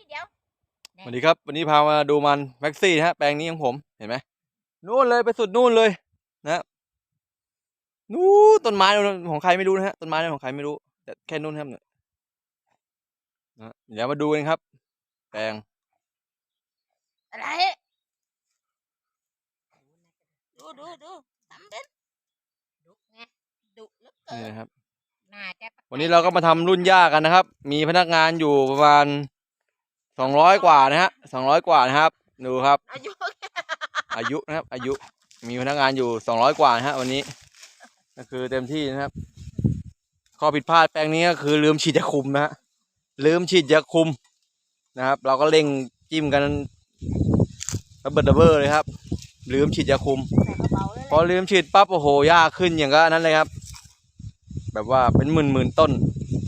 นี่เดี๋ยวสวัสดีครับ วันนี้พามาดูมันแม็กซี่นะฮะแปลงนี้ของผมเห็นไหมนู่นเลยไปสุดนู่นเลยนะฮะนู่นต้นไม้นู่นของใครไม่รู้นะฮะต้นไม้นั่นของใครไม่รู้ แต่แค่นู่นครับเนี่ยนะเดี๋ยวมาดูกันครับ แปลงอะไรดูดูดูทำเป็นดุไงดุเหลือเกินี่นนะครับน่าจะวันนี้เราก็มาทำรุ่นย่ากันนะครับ มีพนักงานอยู่ประมาณ สองร้อยกว่านะฮะสองร้อยกว่านะครับ ดูครับ อายุอายุนะครับ อายุมีพนักงานอยู่สองร้อยกว่านะฮะวันนี้ ก็คือเต็มที่นะครับ ข้อผิดพลาดแปลงนี้ก็คือลืมฉีดยาคุมนะฮะลืมฉีดยาคุมนะครับ เราก็เร่งจิ้มกันระเบิดระเบ้อเลยครับ ลืมฉีดยาคุมใส่เบาๆเลยพอลืมฉีดปั๊บโอ้โหหญ้าขึ้นอย่างก็นั้นเลยครับ แบบว่าเป็นหมื่นหมื่นๆต้น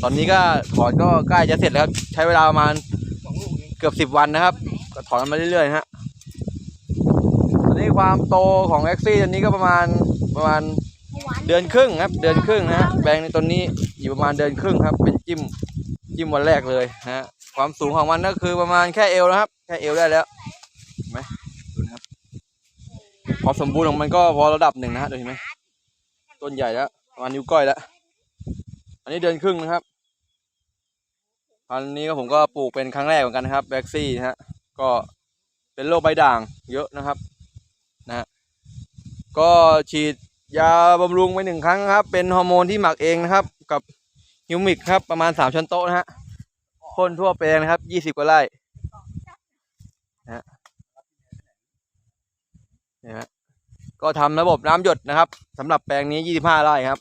ตอนนี้ก็ถอนก็ใกล้จะเสร็จแล้วครับใช้เวลาประมาณเกือบสิบวันนะครับ ก็ถอนมาเรื่อยๆฮะตอนนี้ความโตของแอ็กซี่ตอนนี้ก็ประมาณประมาณเดือนครึ่งครับ เดือนครึ่งนะฮะแปลงในต้นนี้อยู่ประมาณเดือนครึ่งครับ เป็นจิ้มจิ้มวันแรกเลยฮะความสูงของมันก็คือประมาณแค่เอวนะครับ แค่เอวได้แล้วเห็นไหมดูนะครับความสมบูรณ์ของมันก็พอระดับหนึ่งนะฮะดูเห็นไหมต้นใหญ่แล้วประมาณนิ้วก้อยแล้ว อันนี้เดือนครึ่งนะครับ พันนี้ก็ผมก็ปลูกเป็นครั้งแรกเหมือนกันนะครับแบ็กซี่นะฮะก็เป็นโรคใบด่างเยอะนะครับนะฮะก็ฉีดยาบำรุงไปหนึ่งครั้งครับ เป็นฮอร์โมนที่หมักเองนะครับ กับฮิวมิกครับประมาณสามช้อนโต๊ะนะฮะพ่นทั่วแปลงนะครับยี่สิบกว่าไร่นะฮะฮะก็ทำระบบน้ำหยดนะครับสำหรับแปลงนี้ยี่สิบห้าไร่ครับ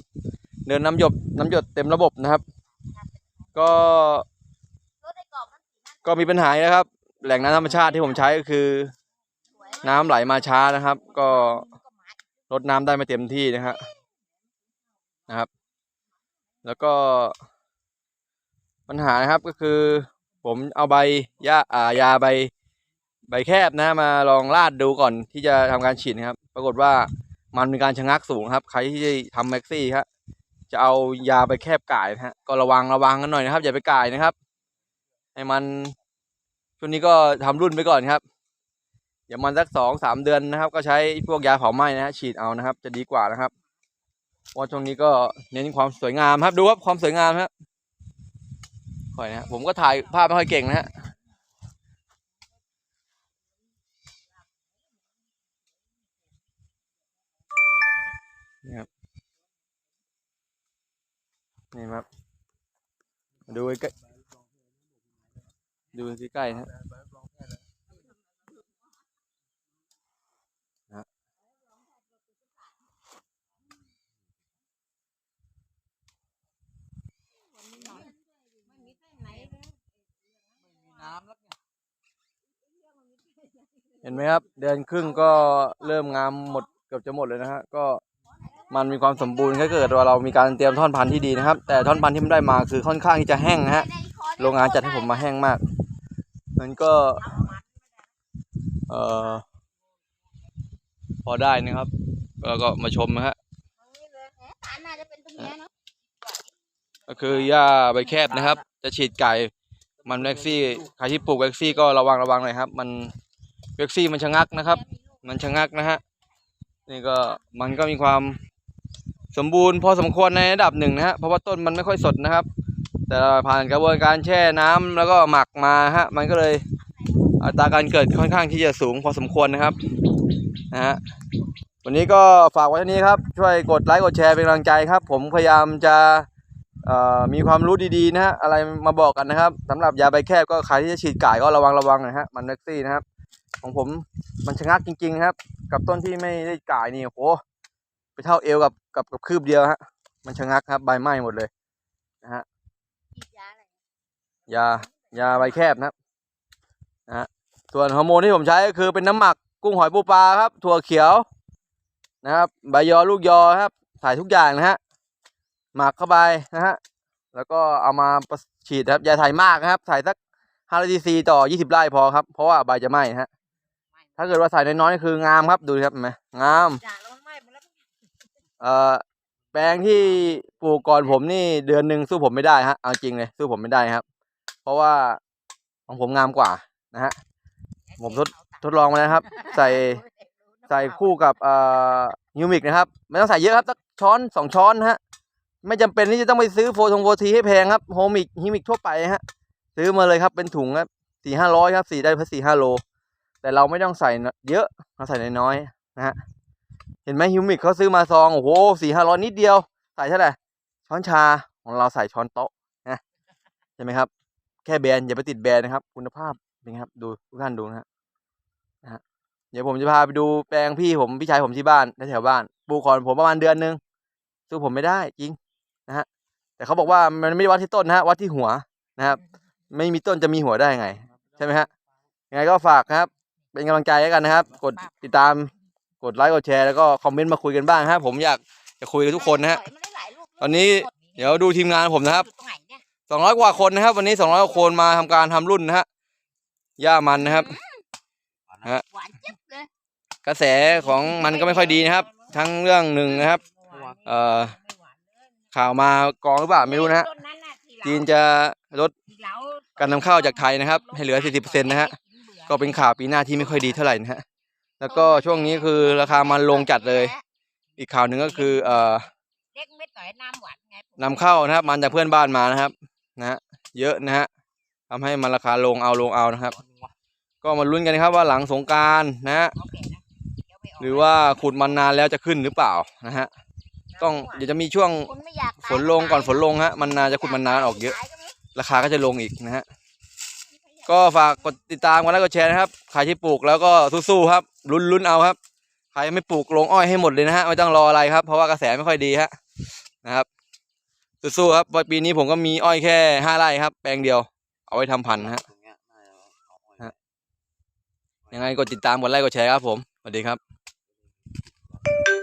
เดินน้ำหยดน้ำหยดเต็มระบบนะครับ ก็ ก็มีปัญหานะครับ แหล่งน้ำธรรมชาติที่ผมใช้ก็คือ น้ำไหลมาช้านะครับ ก็ลดน้ำได้ไม่เต็มที่นะครับนะครับ แล้วก็ ปัญหานะครับก็คือ ผมเอาใบยาอ่ายาใบ ใบแคบนะมาลองราดดูก่อนที่จะทำการฉีดนะครับ ปรากฏว่ามันมีการชะงักสูงครับ ใครที่ทำแม็กซี่ครับจะเอายาไปแคบก่ายนะฮะก็ระวังระวังกันหน่อยนะครับ อย่าไปก่ายนะครับ ให้มันช่วงนี้ก็ทำรุ่นไปก่อนครับเดี๋ยวมันสักสองสามเดือนนะครับ ก็ใช้พวกยาเผาไหม้นะฮะฉีดเอานะครับ จะดีกว่านะครับเพราะช่วงนี้ก็เน้นความสวยงามครับ ดูครับความสวยงามครับค่อยนะผมก็ถ่ายภาพไม่ค่อยเก่งนะฮะนี่ครับนี่ครับดูใกล้ ดูใกล้ๆนะฮะเส้นไหนเลยเห็นไหมครับ เดือนครึ่งก็เริ่มงามหมดเกือบจะหมดเลยนะฮะก็มันมีความสมบูรณ์ถ้าเกิดว่าเรามีการเตรียมท่อนพันธุ์ที่ดีนะครับ แต่ท่อนพันธุ์ที่มันได้มาคือค่อนข้างที่จะแห้งนะฮะ โรงงานจัดให้ผมมาแห้งมาก มันก็เอ่อพอได้นะครับ แล้วก็มาชมนะฮะตรงนี้เลยแหมฐานน่าจะเป็นตรงเนี้ยเนาะก็คือหญ้าใบแคบนะครับ จะฉีดไก่ มันแว็กซี่ใครที่ปลูกแว็กซี่ก็ระวังระวังหน่อยครับ มันแว็กซี่มันชะงักนะครับ มันชะงักนะฮะ นี่ก็มันก็มีความสมบูรณ์พอสมควรในระดับหนึ่งนะฮะ เพราะว่าต้นมันไม่ค่อยสดนะครับ แต่ผ่านกระบวนการแช่น้ำแล้วก็หมักมาฮะ มันก็เลยอัตราการเกิดค่อนข้างที่จะสูงพอสมควรนะครับนะฮะวันนี้ก็ฝากไว้เท่านี้ครับ ช่วยกดไลค์กดแชร์เป็นกำลังใจครับ ผมพยายามจะมีความรู้ดีๆนะฮะอะไรมาบอกกันนะครับสำหรับยาใบแคบก็ใครที่จะฉีดก่ายก็ระวังระวังหนะฮะมันแม็กซี่นะครับ ของผมมันชะงักจริงๆครับ กับต้นที่ไม่ได้ก่ายนี่โอ้โหไปเท่าเอวกับกับกับคืบเดียวฮะมันชะงักครับใบไหม้หมดเลยนะฮะ ยายาใบแคบนะครับนะฮะส่วนฮอร์โมนที่ผมใช้ก็คือเป็นน้ำหมักกุ้งหอยปูปลาครับ ถั่วเขียวนะครับ ใบยอลูกยอครับใส่ทุกอย่างนะฮะหมักเข้าไปนะฮะแล้วก็เอามาประฉีดครับอย่าใส่มากนะครับใส่สักห้าซีซีต่อยี่สิบไร่พอครับ เพราะว่าใบจะไหม้นะฮะถ้าเกิดว่าใส่น้อยๆนี่คืองามครับดูดิครับเห็นไหมงามยาแล้วมันไหม้หมดแล้วเอ่อแปลงที่ปลูกก่อนผมนี่เดือนหนึ่งสู้ผมไม่ได้ฮะเอาจริงเลยสู้ผมไม่ได้ครับ เพราะว่าฮของผมงามกว่านะฮะผมทดทดลองมาแล้วนะครับ ใส่ใส่คู่กับเอ่อยูมิกนะครับ ไม่ต้องใส่เยอะครับสักช้อนสองช้อนนะฮะไม่จำเป็นที่จะต้องไปซื้อโฟทงโฟทีให้แพงครับโฮมิกฮิมิกทั่วไปฮะซื้อมาเลยครับเป็นถุงครับสี่ห้าร้อยครับสี่ได้เพื่อสี่ห้าโล แต่เราไม่ต้องใส่เยอะเราใส่น้อยๆนะฮะเห็นไหมฮิวมิกเขาซื้อมาซองโอ้โหสี่ห้าร้อยนิดเดียว ใส่เท่าไหร่ช้อนชาของเราใส่ช้อนโต๊ะนะใช่ไหมครับ แค่แบรนด์อย่าไปติดแบรนด์นะครับ คุณภาพเป็นไงครับ ดูทุกท่านดูนะฮะนะฮะเดี๋ยวผมจะพาไปดูแปลงพี่ผมพี่ชายผมที่บ้านแถวๆบ้านปลูกขอนผมประมาณเดือนนึงสู้ผมไม่ได้จริงนะฮะแต่เขาบอกว่ามันไม่ได้วัดที่ต้นนะฮะวัดที่หัวนะครับ ไม่มีต้นจะมีหัวได้ไง ใช่ไหมฮะยังไงก็ฝากนะครับ เป็นกำลังใจให้กันนะครับ กดติดตามกดไลค์กดแชร์แล้วก็คอมเมนต์มาคุยกันบ้างครับผมอยากจะคุยกับทุกคนนะฮะตอนนี้เดี๋ยวดูทีมงานผมนะครับ สองร้อยกว่าคนนะครับ วันนี้สองร้อยกว่าคนมาทำการทำรุ่นนะฮะย่ามันนะครับหวานเจี๊ยบเลยกระแสของมันก็ไม่ค่อยดีนะครับ ทั้งเรื่องหนึ่งนะครับเอ่อข่าวมากองหรือเปล่าไม่รู้นะฮะต้น่ะที่เราจีนจะลดที่เราการนำเข้าจากไทยนะครับ ให้เหลือ 40%นะฮะก็เป็นข่าวปีหน้าที่ไม่ค่อยดีเท่าไหร่นะฮะแล้วก็ช่วงนี้คือราคามันลงจัดเลย อีกข่าวหนึ่งก็คือ เอ่อเล็กเม็ดต่อยน้ำหวานไงนำเข้านะครับมันจากเพื่อนบ้านมานะครับ นะฮะเยอะนะฮะทำให้มันราคาลงเอาลงเอานะครับ ก็มาลุ้นกันนะครับว่าหลังสงกรารนะฮะโอเคนะเดี๋ยวไปกหรือว่าขุดมันนานแล้วจะขึ้นหรือเปล่านะฮะต้องเดี๋ยวจะมีช่วงคนไม่อยากตายฝนลงก่อนฝนลงฮะมันนาจะขุดมันนานออกเยอะตายก็มีราคาก็จะลงอีกนะฮะก็ฝากกดติดตามกันแล้วก็แชร์นะครับใครที่ปลูกแล้วก็สู้ๆครับลุ้นลุ้นเอาครับ ใครไม่ปลูกลงอ้อยให้หมดเลยนะฮะไม่ต้องรออะไรครับ เพราะว่ากระแสไม่ค่อยดีฮะนะครับ สู้ๆครับปีนี้ผมก็มีอ้อยแค่ห้าไร่ครับ แปลงเดียว เอาไว้ทำพันธุ์ฮะนะฮะ ยังไงกดติดตามกดไลค์กดแชร์ครับผมสวัสดีครับ